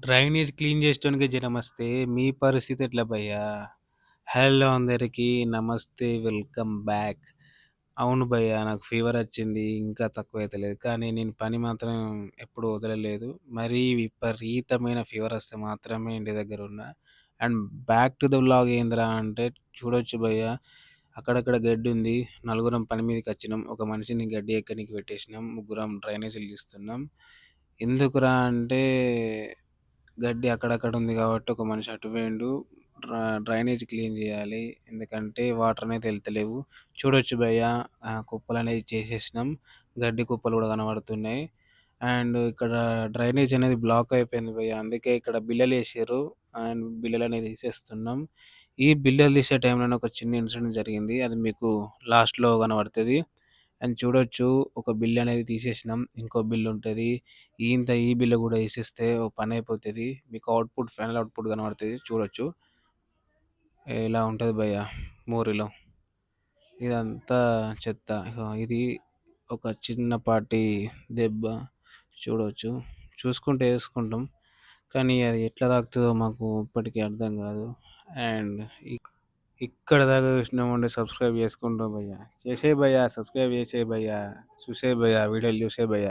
Drainage clean జేసేటోనికే జరమొస్తే మీ పరిస్థితి ఎట్లా భయ్యా? హలో అందరికీ నమస్తే వెల్కమ్ బ్యాక్. అవును భయ్యా నాకు ఫీవర్ వచ్చింది ఇంకా తక్కువైతలేదు. కానీ నేను పని మాత్రం ఎప్పుడు వదలలేదు. మరీ విపరీతమైన ఫీవర్ వస్తే మాత్రమే ఇంటి దగ్గర ఉన్నా. And back to the vlog ఏందిరా అంటే చూడొచ్చు భయ్యా అక్కడక్కడ గడ్డుంది. నలుగురం పని మీదకొచ్చినాం. ఒక మనిషిని గడ్డి ఎక్కనీకి పెట్టేసినాం. ముగ్గురం డ్రైనేజీలు తీస్తున్నాం. ఎందుకురా అంటే గడ్డి అక్కడక్కడ ఉంది కాబట్టి ఒక మనిషి అటు పోయిండు. డ్రా డ్రైనేజ్ క్లీన్ చేయాలి ఎందుకంటే వాటర్ అనేది వెళ్తలేవు చూడొచ్చు భయ్యా కుప్పలు అనేది చేసేసినాం. గడ్డి కుప్పలు కూడా కనబడుతున్నాయి. అండ్ ఇక్కడ డ్రైనేజ్ అనేది బ్లాక్ అయిపోయింది భయ్యా. అందుకే ఇక్కడ బిల్లలు వేసారు అండ్ బిల్లలు అనేది తీసేస్తున్నాం. ఈ బిల్లలు తీసే టైంలోనే ఒక చిన్న ఇన్సిడెంట్ జరిగింది. అది మీకు లాస్ట్‌లో కనబడుతుంది అండ్ చూడొచ్చు ఒక బిల్ అనేది తీసేసినాం. ఇంకో బిల్ ఉంటది. ఇంత ఈ బిల్ కూడా ఏసేస్తే ఓ అయిపోతుంది మీకు అవుట్‌పుట్ ఫైనల్ అవుట్‌పుట్ కనబడుతుంది చూడొచ్చు. ఇలా ఉంటది భయ్య మోరీలో. ఇదంతా చెత్త. ఇగో ఇది ఒక చిన్నపాటి దెబ్బ చూడొచ్చు. చూసుకుంటే ఏసుకుంటాం. కానీ అది ఎట్లా తాకుతదో మాకు ఇప్పటికి అర్థం కాదు అండ్ ఇక్ ఇక్కడ దాకా చూసినామంటే సబ్స్క్రైబ్ చేసుకుంటాం భయ్యా. చేసే భయ్యా సబ్స్క్రైబ్ చేసే భయ్యా. చూసే భయ్యా వీడియోలు చూసే భయ్యా.